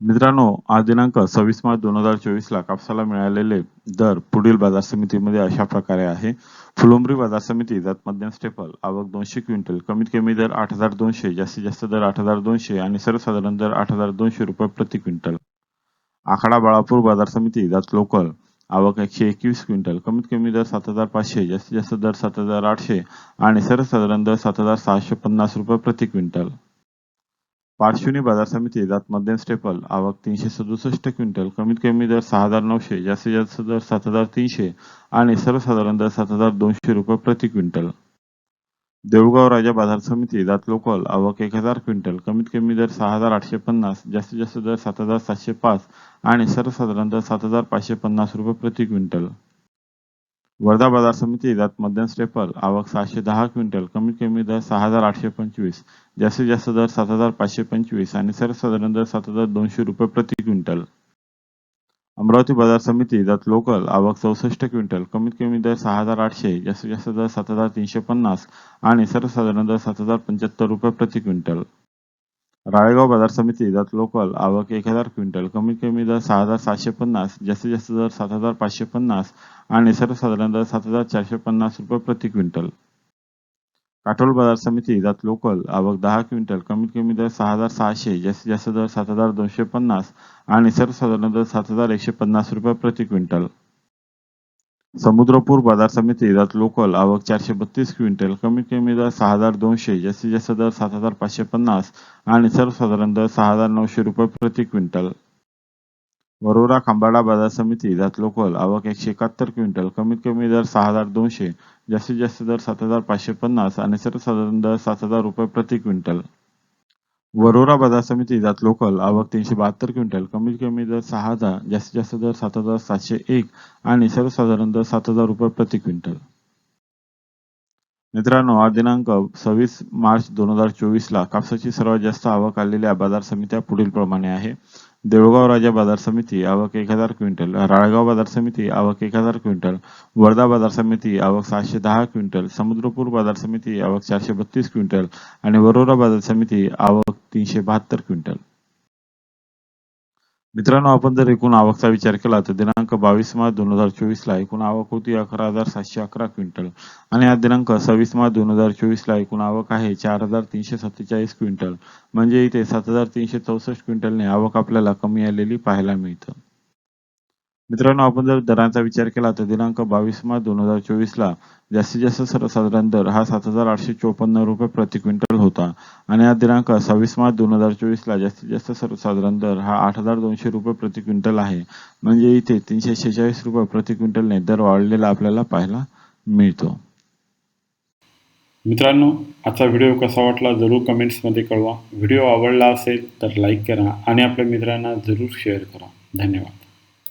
मित्रांनो आज दिनांक सव्वीस मार्च दोन हजार चोवीस ला कापसाला मिळालेले दर पुढील बाजार समितीमध्ये अशा प्रकारे आहे. फुलंब्री बाजार समिती जात मध्यम स्टेपल आवक दोनशे क्विंटल कमीत कमी दर आठ हजार दोनशे जास्तीत जास्त दर आठ हजार दोनशे आणि सर्वसाधारण दर आठ हजार दोनशे रुपये प्रति क्विंटल. आखाडा बाळापूर बाजार समिती जात लोकल आवक एकशे एकवीस क्विंटल कमीत कमी दर सात हजार पाचशे जास्तीत जास्त दर सात हजार आठशे आणि सर्वसाधारण दर सात हजार सहाशे पन्नास रुपये प्रति क्विंटल. पाचशुनी बाजार समिती जात मध्यम स्टेपल आवक तीनशे सदुसष्ट क्विंटल कमीत कमी दर सहा हजार नऊशे जास्तीत जास्त दर सात हजार तीनशे आणि सर्वसाधारण दर सात हजार दोनशे रुपये प्रति क्विंटल. देऊळगाव राजा बाजार समिती जात लोकल आवक एक हजार क्विंटल कमीत कमी दर सहा हजार आठशे पन्नास जास्तीत जास्त दर सात हजार सातशे पाच आणि सर्वसाधारण दर सात हजार पाचशे पन्नास रुपये प्रति क्विंटल. वर्धा बाजार समिती जात मध्यम स्टेपल आवक सहाशे दहा क्विंटल कमीत कमी दर सहा हजार आठशे पंचवीस जास्तीत जास्त दर सात हजार पाचशे पंचवीस आणि सर्वसाधारण दर सात हजार दोनशे रुपये प्रति क्विंटल. अमरावती बाजार समिती जात लोकल आवक चौसष्ट क्विंटल कमीत कमी दर सहा हजार आठशे जास्तीत जास्त दर सात हजार तीनशे पन्नास आणि सर्वसाधारण दर सात हजार पंच्याहत्तर रुपये प्रति क्विंटल. राळेगाव बाजार समिती जात लोकल आवक एक हजार क्विंटल कमीत कमी दर सहा हजार सातशे पन्नास जास्तीत जास्त दर सात हजार पाचशे पन्नास आणि सर्वसाधारण दर सात हजार चारशे पन्नास रुपये प्रति क्विंटल. काटोल बाजार समिती जात लोकल आवक दहा क्विंटल कमीत कमी दर सहा हजार सहाशे जास्तीत जास्त दर सात हजार दोनशे पन्नास आणि सर्वसाधारण दर सात हजार एकशे पन्नास रुपये प्रति क्विंटल. समुद्रपूर बाजार समिती जात लोकल आवक चारशे बत्तीस क्विंटल कमीत कमी दर सहा हजार दोनशे जास्तीत जास्त दर सात हजार पाचशे पन्नास आणि सर्वसाधारण दर सहा हजार नऊशे रुपये प्रति क्विंटल. वरोरा खांबाडा बाजार समिती जात लोकल आवक एकशे एकाहत्तर क्विंटल कमीत कमी दर सहा हजार दोनशे जास्तीत जास्त दर सात हजार पाचशे पन्नास आणि सर्वसाधारण दर सात हजार रुपये प्रति क्विंटल. वरोरा बाजार समिती जात लोकल आवक तीनशे बहात्तर क्विंटल कमीत कमी दर सहा हजार जास्तीत जास्त दर सात हजार सातशे एक आणि सर्वसाधारण दर सात हजार रुपये प्रति क्विंटल. मित्रांनो आज दिनांक सव्वीस मार्च दोन हजार चोवीस ला कापसाची सर्वात जास्त आवक आलेल्या बाजार समित्या पुढील प्रमाणे आहे. देऊळगाव राजा बाजार समिती आवक एक हजार क्विंटल. राळगाव बाजार समिती आवक एक हजार क्विंटल. वर्धा बाजार समिती आवक सहाशे दहा क्विंटल. समुद्रपूर बाजार समिती आवक चारशे बत्तीस क्विंटल. आणि वरोरा बाजार समिती आवक तीनशे बहात्तर क्विंटल. मित्रांनो आपण जर एकूण आवकचा विचार केला तर दिनांक बावीस मार्च दोन हजार चोवीस ला एकूण आवक होती अकरा हजार सातशे अकरा क्विंटल. आणि हा दिनांक सव्वीस मार्च दोन हजार चोवीस ला एकूण आवक आहे चार हजार तीनशे सत्तेचाळीस क्विंटल. म्हणजे इथे सात हजार तीनशे चौसष्ट क्विंटलने आवक आपल्याला कमी आलेली पाहायला मिळतं. मित्रांनो आपण जर दरांचा विचार केला तर दिनांक बावीस मार्च दोन हजार चोवीस ला जास्तीत जास्त सर्वसाधारण दर हा सात हजार आठशे चोपन्न रुपये प्रति क्विंटल होता. आणि हा दिनांक सव्वीस मार्च दोन हजार चोवीस ला जास्तीत जास्त सर्वसाधारण दर हा आठ हजार दोनशे रुपये प्रति क्विंटल आहे. म्हणजे इथे तीनशे शेहेचाळीस रुपये प्रति क्विंटलने दर वाढलेला आपल्याला पाहायला मिळतो. मित्रांनो आजचा व्हिडिओ कसा वाटला जरूर कमेंट्समध्ये कळवा. व्हिडिओ आवडला असेल तर लाईक करा आणि आपल्या मित्रांना जरूर शेअर करा. धन्यवाद.